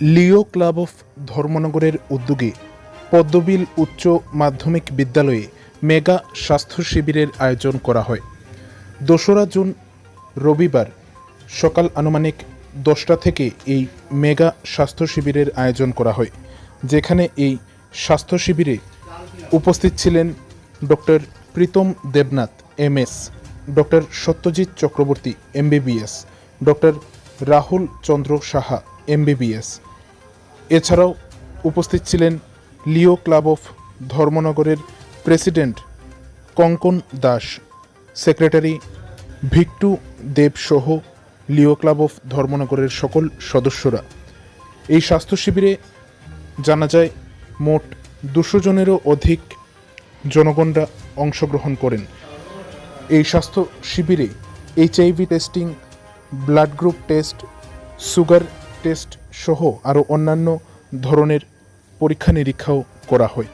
Leo club of ধর্মনগরের উদ্যোগে পদ্মবিল উচ্চ মাধ্যমিক বিদ্যালয়ে মেগা স্বাস্থ্য শিবিরের আয়োজন করা হয়। দোসরা জুন, রবিবার সকাল আনুমানিক দশটা থেকে এই মেগা স্বাস্থ্য শিবিরের আয়োজন করা হয়, যেখানে এই স্বাস্থ্য শিবিরে উপস্থিত ছিলেন doctor Pritam Debnath MS doctor Satyajit Chakraborty MBBS doctor Rahul Chandra Saha MBBS. এছাড়াও উপস্থিত ছিলেন লিও ক্লাব অফ ধর্মনগরের প্রেসিডেন্ট কঙ্কন দাস, সেক্রেটারি ভিক্টু দেব সহ লিও ক্লাব অফ ধর্মনগরের সকল সদস্যরা। এই স্বাস্থ্য শিবিরে জানা যায়, মোট দুশো জনেরও অধিক জনগণরা অংশগ্রহণ করেন। এই স্বাস্থ্য শিবিরে HIV testing, blood group test, sugar test সহ আরও অন্যান্য ধরনের পরীক্ষা নিরীক্ষাও করা হয়।